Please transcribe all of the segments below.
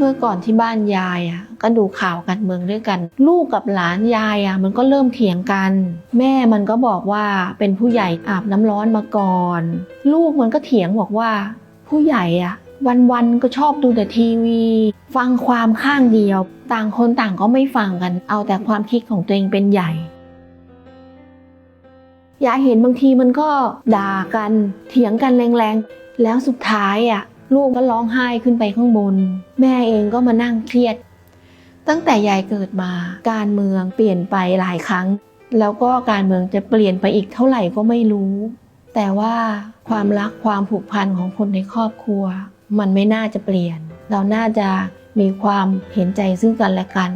เมื่อก่อนที่บ้านยายอะก็ดูข่าวการเมืองด้วยกัน ลูกกับหลานยายอะมันก็เริ่มเถียงกัน แม่มันก็บอกว่าเป็นผู้ใหญ่อาบน้ำร้อนมาก่อน ลูกมันก็เถียงบอกว่า ผู้ใหญ่อะ วันๆก็ชอบดูแต่ทีวี ฟังความข้างเดียว ต่างคนต่างก็ไม่ฟังกัน เอาแต่ความคิดของตัวเองเป็นใหญ่ยายเห็นบางทีมันก็ด่ากัน เถียงกันแรงๆแล้วสุดท้ายอะ ลูกก็ร้องไห้ขึ้นไปข้างบน แม่เองก็มานั่งเครียด ตั้งแต่ยายเกิดมาการเมืองเปลี่ยนไปหลายครั้ง แล้วก็การเมืองจะเปลี่ยนไปอีกเท่าไหร่ก็ไม่รู้ แต่ว่าความรักความผูกพันของคนในครอบครัว มันไม่น่าจะเปลี่ยน เราน่าจะมีความเห็นใจซึ่งกันและกัน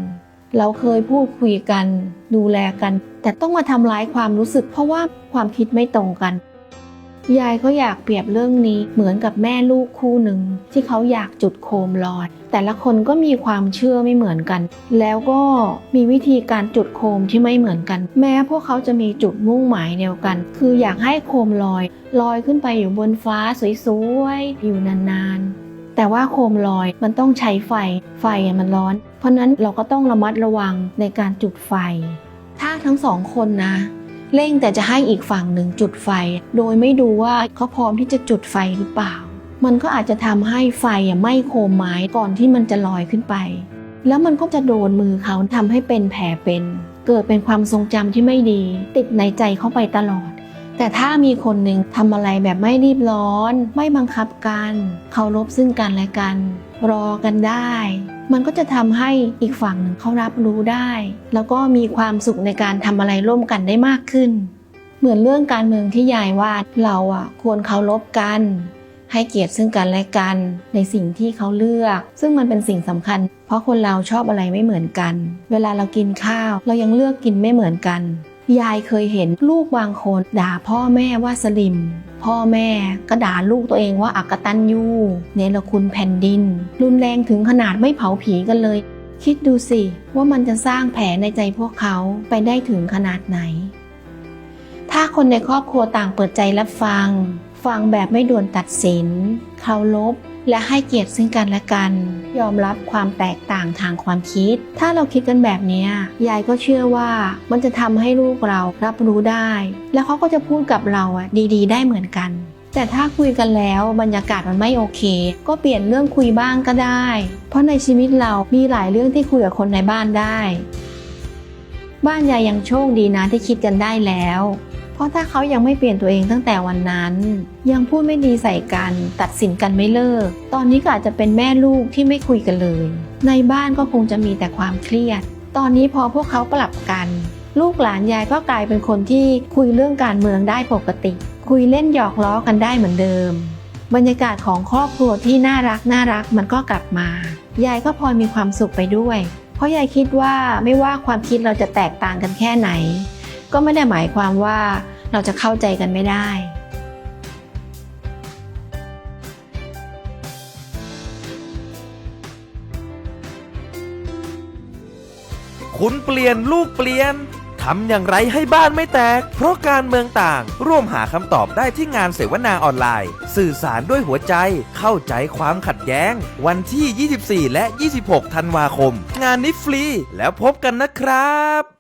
เราเคยพูดคุยกัน ดูแลกัน แต่ต้องมาทำร้ายความรู้สึก เพราะว่าความคิดไม่ตรงกัน ยายก็อยากเปรียบเรื่องนี้เหมือนกับแม่ลูกคู่หนึ่งที่เขาอยากจุดโคมลอย แต่ละคนก็มีความเชื่อไม่เหมือนกัน แล้วก็มีวิธีการจุดโคมที่ไม่เหมือนกัน แม้พวกเขาจะมีจุดมุ่งหมายเดียวกัน คืออยากให้โคมลอย ลอยขึ้นไปอยู่บนฟ้าสวยๆอยู่นานๆ แต่ว่าโคมลอยมันต้องใช้ไฟ ไฟมันร้อน เพราะนั้นเราก็ต้องระมัดระวังในการจุดไฟ ถ้าทั้งสองคนนะ เร่งแต่จะให้อีกฝั่งหนึ่งจุดไฟ โดยไม่ดูว่าเขาพร้อมที่จะจุดไฟหรือเปล่า มันก็อาจจะทำให้ไฟไหม้โคมไม้ก่อนที่มันจะลอยขึ้นไป แล้วมันก็จะโดนมือเขาทำให้เป็นแผลเป็น เกิดเป็นความทรงจำที่ไม่ดี ติดในใจเข้าไปตลอด แต่ถ้ามีคนหนึ่งทำอะไรแบบไม่รีบร้อน ไม่บังคับกันเคารพซึ่งกันและกัน รอกันได้ มันก็จะทำให้อีกฝั่งหนึ่งเขารับรู้ได้ แล้วก็มีความสุขในการทำอะไรร่วมกันได้มากขึ้น เหมือนเรื่องการเมืองที่ยายว่าเราอะควรเคารพกัน ให้เกียรติซึ่งกันและกันในสิ่งที่เขาเลือก ซึ่งมันเป็นสิ่งสำคัญ เพราะคนเราชอบอะไรไม่เหมือนกัน เวลาเรากินข้าว เรายังเลือกกินไม่เหมือนกัน ยายเคยเห็นลูกบางคนด่าพ่อแม่ว่าสลิม พ่อแม่ก็ด่าลูกตัวเองว่าอักตันยูเนรคุณแผ่นดิน รุนแรงถึงขนาดไม่เผาผีกันเลย คิดดูสิว่ามันจะสร้างแผลในใจพวกเขาไปได้ถึงขนาดไหน ถ้าคนในครอบครัวต่างเปิดใจรับฟัง ฟังแบบไม่ด่วนตัดสินเคารพ และให้เกียรติซึ่งกันและกัน ยอมรับความแตกต่างทางความคิด ถ้าเราคิดกันแบบนี้ยายก็เชื่อว่ามันจะทำให้ลูกเรารับรู้ได้ แล้วเขาก็จะพูดกับเราอะดีๆ ได้เหมือนกัน แต่ถ้าคุยกันแล้วบรรยากาศมันไม่โอเค ก็เปลี่ยนเรื่องคุยบ้างก็ได้ เพราะในชีวิตเรามีหลายเรื่องที่คุยกับคนในบ้านได้ บ้านยายยังโชคดีนะที่คิดกันได้แล้ว ราะถ้าเขายังไม่เปลี่ยนตัวเองตั้งแต่วันนั้น ยังพูดไม่ดีใส่กัน ตัดสินกันไม่เลิก ตอนนี้ก็อาจจะเป็นแม่ลูกที่ไม่คุยกันเลย ในบ้านก็คงจะมีแต่ความเครียด ตอนนี้พอพวกเขาปรับกัน ลูกหลานยายก็กลายเป็นคนที่คุยเรื่องการเมืองได้ปกติ คุยเล่นหยอกล้อกันได้เหมือนเดิม บรรยากาศของครอบครัวที่น่ารักน่ารักมันก็กลับมา ยายก็พลอยมีความสุขไปด้วย เพราะยายคิดว่าไม่ว่าความคิดเราจะแตกต่างกันแค่ไหน ก็ไม่ได้หมายความว่าเราจะเข้าใจกันไม่ได้ คุณเปลี่ยนลูกเปลี่ยนทำอย่างไรให้บ้านไม่แตก เพราะการเมืองต่างร่วมหาคำตอบได้ที่งานเสวนาออนไลน์ สื่อสารด้วยหัวใจเข้าใจความขัดแย้ง วันที่ 24 และ 26 ธันวาคม งานนี้ฟรีแล้วพบกันนะครับ